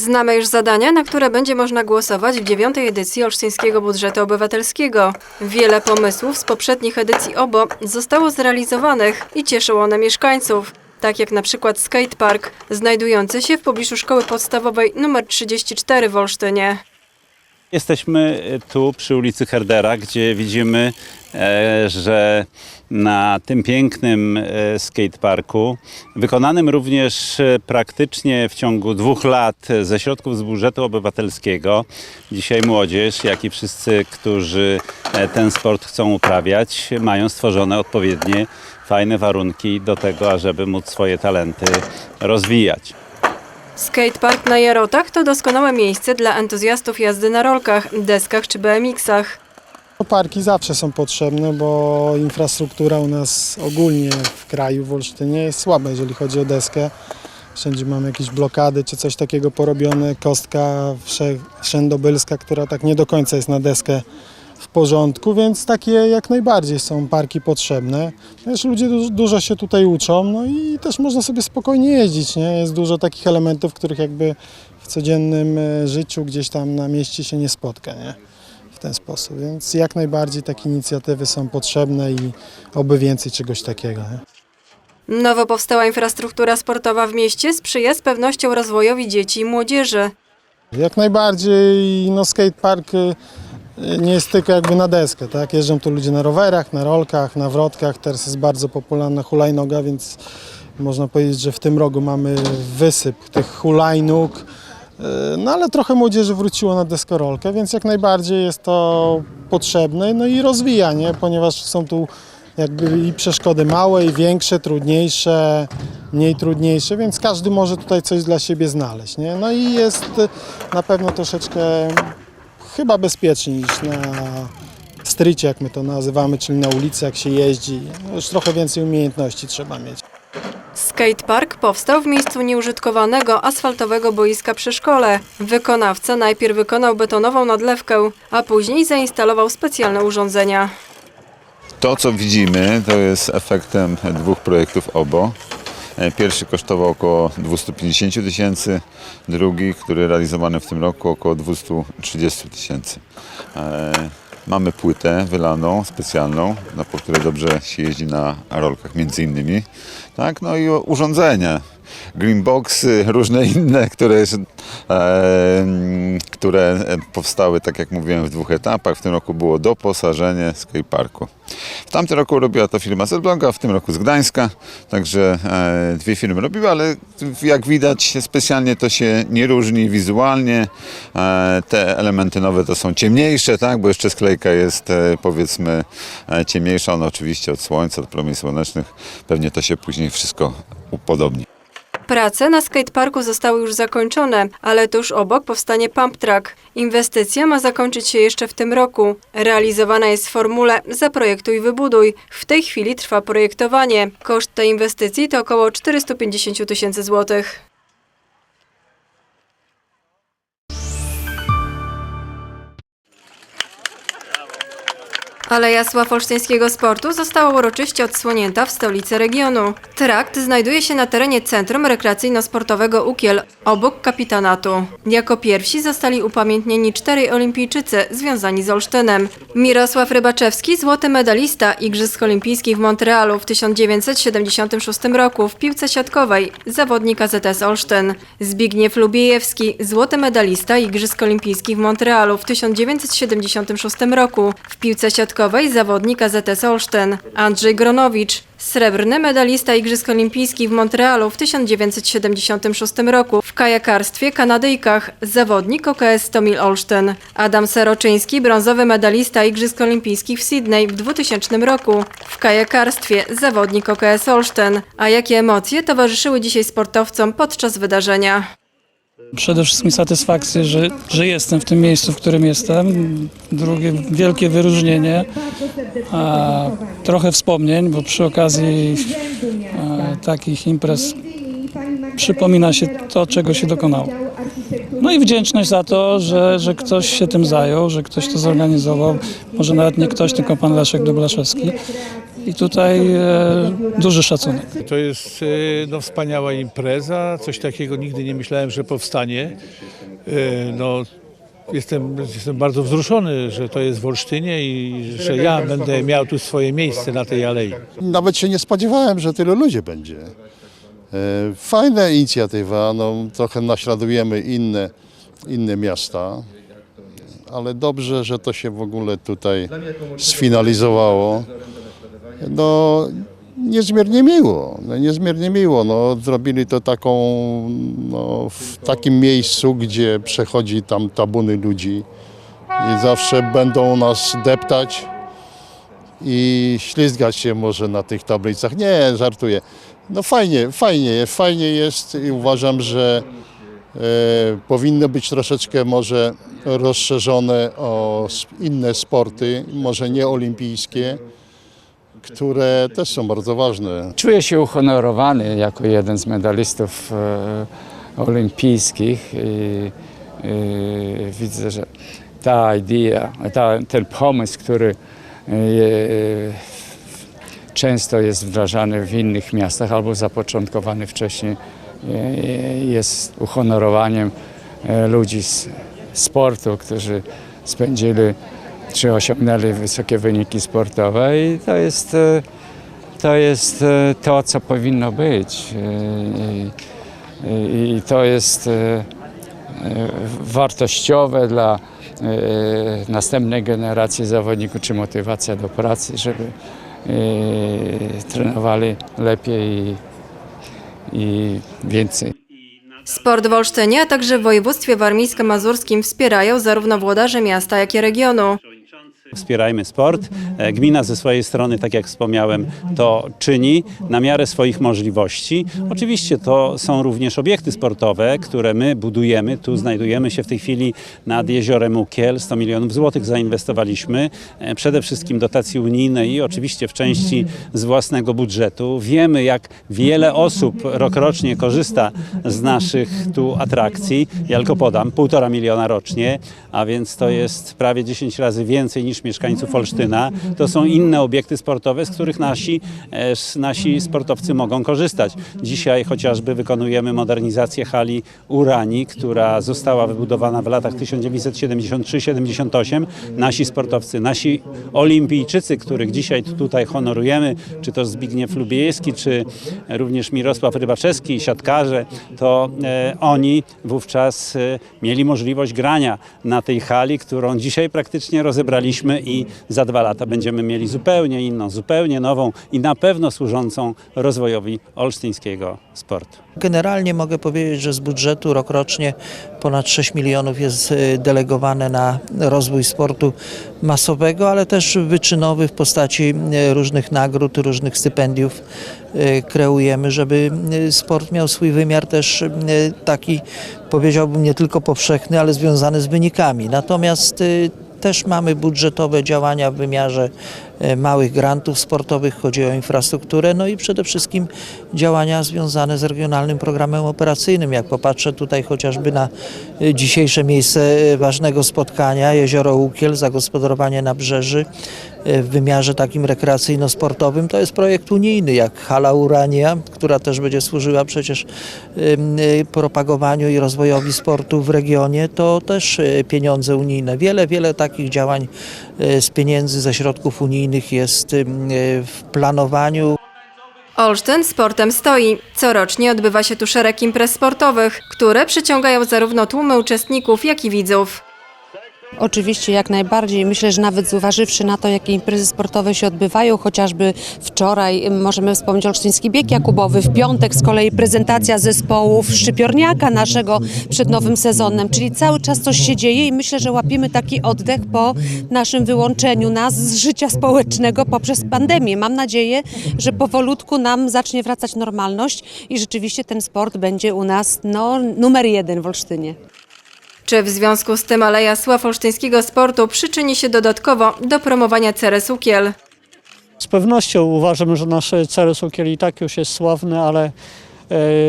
Znamy już zadania, na które będzie można głosować w dziewiątej edycji Olsztyńskiego Budżetu Obywatelskiego. Wiele pomysłów z poprzednich edycji OBO zostało zrealizowanych i cieszą one mieszkańców. Tak jak na przykład skatepark, znajdujący się w pobliżu szkoły podstawowej nr 34 w Olsztynie. Jesteśmy tu przy ulicy Herdera, gdzie widzimy, e, że na tym pięknym e, skateparku, wykonanym również e, praktycznie w ciągu dwóch lat e, ze środków z budżetu obywatelskiego, dzisiaj młodzież, jak i wszyscy, którzy e, ten sport chcą uprawiać, mają stworzone odpowiednie fajne warunki do tego, ażeby móc swoje talenty rozwijać. Skatepark na Jarotach to doskonałe miejsce dla entuzjastów jazdy na rolkach, deskach czy BMX-ach. No, Parki zawsze są potrzebne, bo infrastruktura u nas ogólnie w kraju, w Olsztynie jest słaba, jeżeli chodzi o deskę. Wszędzie mamy jakieś blokady czy coś takiego porobione. Kostka wszędobylska, która tak nie do końca jest na deskę w porządku, więc takie jak najbardziej są parki potrzebne. Też ludzie du- dużo się tutaj uczą, no i też można sobie spokojnie jeździć, nie? Jest dużo takich elementów, których jakby w codziennym e, życiu gdzieś tam na mieście się nie spotka, nie? w ten sposób. Więc jak najbardziej takie inicjatywy są potrzebne i oby więcej czegoś takiego. Nie? Nowo powstała infrastruktura sportowa w mieście sprzyja z pewnością rozwojowi dzieci i młodzieży. Jak najbardziej no skatepark y, nie jest tylko jakby na deskę, tak? Jeżdżą tu ludzie na rowerach, na rolkach, na wrotkach. Teraz jest bardzo popularna hulajnoga, więc można powiedzieć, że w tym rogu mamy wysyp tych hulajnóg. Y, No ale trochę młodzieży wróciło na deskorolkę, więc jak najbardziej jest to potrzebne no i rozwija, nie? ponieważ są tu jakby i przeszkody małe, i większe, trudniejsze, mniej trudniejsze, więc każdy może tutaj coś dla siebie znaleźć. Nie? No i jest y, na pewno troszeczkę chyba bezpieczniej niż na strycie, jak my to nazywamy, czyli na ulicy, jak się jeździ. No już trochę więcej umiejętności trzeba mieć. Skatepark powstał w miejscu nieużytkowanego asfaltowego boiska przy szkole. Wykonawca najpierw wykonał betonową nadlewkę, a później zainstalował specjalne urządzenia. To, co widzimy, to jest efektem dwóch projektów OBO. E, Pierwszy kosztował około 250 tysięcy, drugi, który realizowany w tym roku, około 230 tysięcy. E, Mamy płytę wylaną, specjalną, na po której dobrze się jeździ na rolkach między innymi. Tak? No i urządzenia, greenboxy, różne inne, które, e, które powstały, tak jak mówiłem, w dwóch etapach. W tym roku było doposażenie skateparku. W tamtym roku robiła to firma z Elbląga, w tym roku z Gdańska, także e, dwie firmy robiły, ale jak widać specjalnie to się nie różni wizualnie. E, te elementy nowe to są ciemniejsze, tak, bo jeszcze sklejka jest powiedzmy ciemniejsza, ona oczywiście od słońca, od promieni słonecznych, pewnie to się później wszystko upodobni. Prace na skateparku zostały już zakończone, ale tuż obok powstanie pump track. Inwestycja ma zakończyć się jeszcze w tym roku. Realizowana jest w formule zaprojektuj, wybuduj. W tej chwili trwa projektowanie. Koszt tej inwestycji to około 450 000 tysięcy złotych. Aleja Sław Olsztyńskiego Sportu została uroczyście odsłonięta w stolicy regionu. Trakt znajduje się na terenie Centrum Rekreacyjno-Sportowego Ukiel, obok kapitanatu. Jako pierwsi zostali upamiętnieni czterej olimpijczycy związani z Olsztynem. Mirosław Rybaczewski, złoty medalista Igrzysk Olimpijskich w Montrealu w 1976 roku w piłce siatkowej, zawodnik AZS Olsztyn. Zbigniew Lubiejewski, złoty medalista Igrzysk Olimpijskich w Montrealu w 1976 roku w piłce siatkowej, zawodnik AZS Olsztyn. Andrzej Gronowicz, srebrny medalista Igrzysk Olimpijskich w Montrealu w 1976 roku w kajakarstwie Kanadyjkach, zawodnik OKS Tomil Olsztyn. Adam Seroczyński, brązowy medalista Igrzysk Olimpijskich w Sydney w 2000 roku w kajakarstwie, zawodnik OKS Olsztyn. A jakie emocje towarzyszyły dzisiaj sportowcom podczas wydarzenia? Przede wszystkim satysfakcję, że, że jestem w tym miejscu, w którym jestem. Drugie wielkie wyróżnienie. A, trochę wspomnień, bo przy okazji a, takich imprez przypomina się to, czego się dokonało. No i wdzięczność za to, że, że ktoś się tym zajął, że ktoś to zorganizował. Może nawet nie ktoś, tylko pan Leszek Dublaszewski. I tutaj e, duży szacunek. To jest e, no, wspaniała impreza, coś takiego nigdy nie myślałem, że powstanie. E, No, jestem, jestem bardzo wzruszony, że to jest w Olsztynie i że ja będę miał tu swoje miejsce na tej alei. Nawet się nie spodziewałem, że tylu ludzi będzie. E, Fajna inicjatywa, no, trochę naśladujemy inne, inne miasta, ale dobrze, że to się w ogóle tutaj sfinalizowało. No, niezmiernie miło, no, niezmiernie miło. No, zrobili to taką, no, w takim miejscu, gdzie przechodzi tam tabuny ludzi i zawsze będą nas deptać i ślizgać się może na tych tablicach. Nie, żartuję. No fajnie, fajnie, fajnie jest i uważam, że e, powinno być troszeczkę może rozszerzone o inne sporty, może nie olimpijskie, które też są bardzo ważne. Czuję się uhonorowany jako jeden z medalistów e, olimpijskich i, i widzę, że ta idea, ta, ten pomysł, który e, często jest wdrażany w innych miastach albo zapoczątkowany wcześniej, e, jest uhonorowaniem e, ludzi z sportu, którzy spędzili czy osiągnęli wysokie wyniki sportowe i to jest e, to jest e, to, co powinno być. E, I, i to jest wartościowe dla następnej generacji zawodników, czy motywacja do pracy, żeby trenowali lepiej i, i więcej. Sport w Olsztynie, a także w województwie warmińsko-mazurskim wspierają zarówno włodarze miasta, jak i regionu. Wspierajmy sport. E, Gmina ze swojej strony, tak jak wspomniałem, to czyni na miarę swoich możliwości. Oczywiście to są również obiekty sportowe, które my budujemy. Tu znajdujemy się w tej chwili nad jeziorem Ukiel. 100 milionów złotych zainwestowaliśmy. E, Przede wszystkim dotacji unijnej i oczywiście w części z własnego budżetu. Wiemy, jak wiele osób rokrocznie korzysta z naszych tu atrakcji. Ja tylko podam, półtora miliona rocznie, a więc to jest prawie 10 razy więcej niż mieszkańców Olsztyna. To są inne obiekty sportowe, z których nasi, e, nasi sportowcy mogą korzystać. Dzisiaj chociażby wykonujemy modernizację hali Urani, która została wybudowana w latach 1973-78. Nasi sportowcy, nasi olimpijczycy, których dzisiaj tutaj honorujemy, czy to Zbigniew Lubiejski, czy również Mirosław Rybaczewski, siatkarze, to e, oni wówczas e, mieli możliwość grania na tej hali, którą dzisiaj praktycznie rozebraliśmy i za dwa lata będziemy mieli zupełnie inną, zupełnie nową i na pewno służącą rozwojowi olsztyńskiego sportu. Generalnie mogę powiedzieć, że z budżetu rokrocznie ponad 6 milionów jest y, delegowane na rozwój sportu masowego, ale też wyczynowy w postaci y, różnych nagród, różnych stypendiów y, kreujemy, żeby sport miał swój wymiar też taki, powiedziałbym, nie tylko powszechny, ale związany z wynikami. Natomiast też mamy budżetowe działania w wymiarze małych grantów sportowych, chodzi o infrastrukturę, no i przede wszystkim działania związane z regionalnym programem operacyjnym. Jak popatrzę tutaj chociażby na e, dzisiejsze miejsce e, ważnego spotkania, jezioro Łukiel, zagospodarowanie nabrzeży e, w wymiarze takim rekreacyjno-sportowym, to jest projekt unijny, jak Hala Urania, która też będzie służyła przecież e, propagowaniu i rozwojowi sportu w regionie, to też e, pieniądze unijne. Wiele, wiele takich działań e, z pieniędzy, ze środków unijnych jest em, e, w planowaniu. Olsztyn sportem stoi. Corocznie odbywa się tu szereg imprez sportowych, które przyciągają zarówno tłumy uczestników, jak i widzów. Oczywiście jak najbardziej. Myślę, że nawet zważywszy na to, jakie imprezy sportowe się odbywają, chociażby wczoraj m, możemy wspomnieć Olsztyński Bieg Jakubowy, w piątek z kolei prezentacja zespołów Szczypiorniaka naszego przed nowym sezonem, czyli cały czas coś się dzieje i myślę, że łapiemy taki oddech po naszym wyłączeniu nas z życia społecznego poprzez pandemię. Mam nadzieję, że powolutku nam zacznie wracać normalność i rzeczywiście ten sport będzie u nas no, numer jeden w Olsztynie. Czy w związku z tym Aleja Sław Olsztyńskiego Sportu przyczyni się dodatkowo do promowania Ceres Ukiel? Z pewnością uważam, że nasz Ceres Ukiel i tak już jest sławny, ale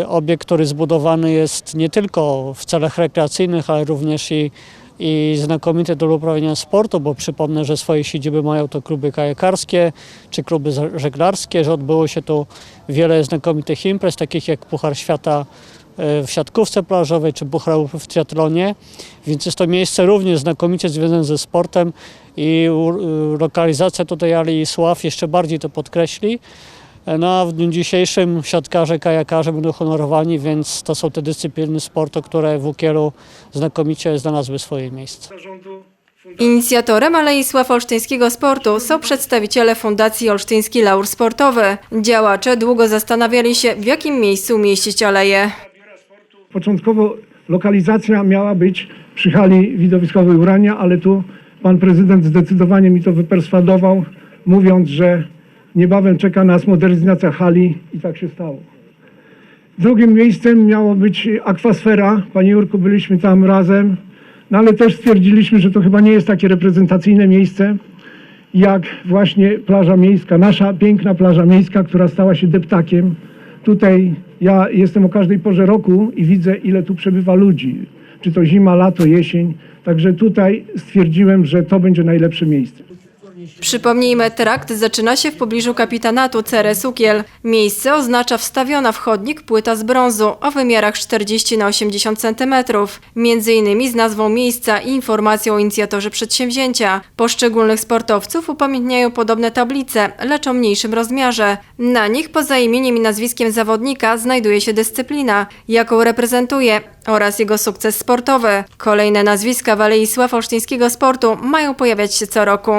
e, obiekt, który zbudowany jest nie tylko w celach rekreacyjnych, ale również i, i znakomite do uprawiania sportu, bo przypomnę, że swoje siedziby mają to kluby kajakarskie czy kluby żeglarskie, że odbyło się tu wiele znakomitych imprez, takich jak Puchar Świata w siatkówce plażowej czy Europy w triatlonie, więc jest to miejsce również znakomicie związane ze sportem i u- lokalizacja tutaj Alei Sław jeszcze bardziej to podkreśli. No a w dniu dzisiejszym siatkarze, kajakarze będą honorowani, więc to są te dyscypliny sportu, które w Ukielu znakomicie znalazły swoje miejsce. Inicjatorem Alei Sław Olsztyńskiego Sportu są przedstawiciele Fundacji Olsztyński Laur Sportowy. Działacze długo zastanawiali się, w jakim miejscu umieścić aleję. Początkowo lokalizacja miała być przy hali widowiskowej Urania, ale tu pan prezydent zdecydowanie mi to wyperswadował, mówiąc, że niebawem czeka nas modernizacja hali i tak się stało. Drugim miejscem miało być akwasfera. Panie Jurku, byliśmy tam razem, no ale też stwierdziliśmy, że to chyba nie jest takie reprezentacyjne miejsce, jak właśnie plaża miejska, nasza piękna plaża miejska, która stała się deptakiem. Tutaj ja jestem o każdej porze roku i widzę, ile tu przebywa ludzi. Czy to zima, lato, jesień. Także tutaj stwierdziłem, że to będzie najlepsze miejsce. Przypomnijmy, trakt zaczyna się w pobliżu kapitanatu Ceres Ukiel. Miejsce oznacza wstawiona w chodnik płyta z brązu o wymiarach 40 na 80 cm. Między innymi z nazwą miejsca i informacją o inicjatorze przedsięwzięcia. Poszczególnych sportowców upamiętniają podobne tablice, lecz o mniejszym rozmiarze. Na nich poza imieniem i nazwiskiem zawodnika znajduje się dyscyplina, jaką reprezentuje oraz jego sukces sportowy. Kolejne nazwiska w Alei Sław Olsztyńskiego Sportu mają pojawiać się co roku.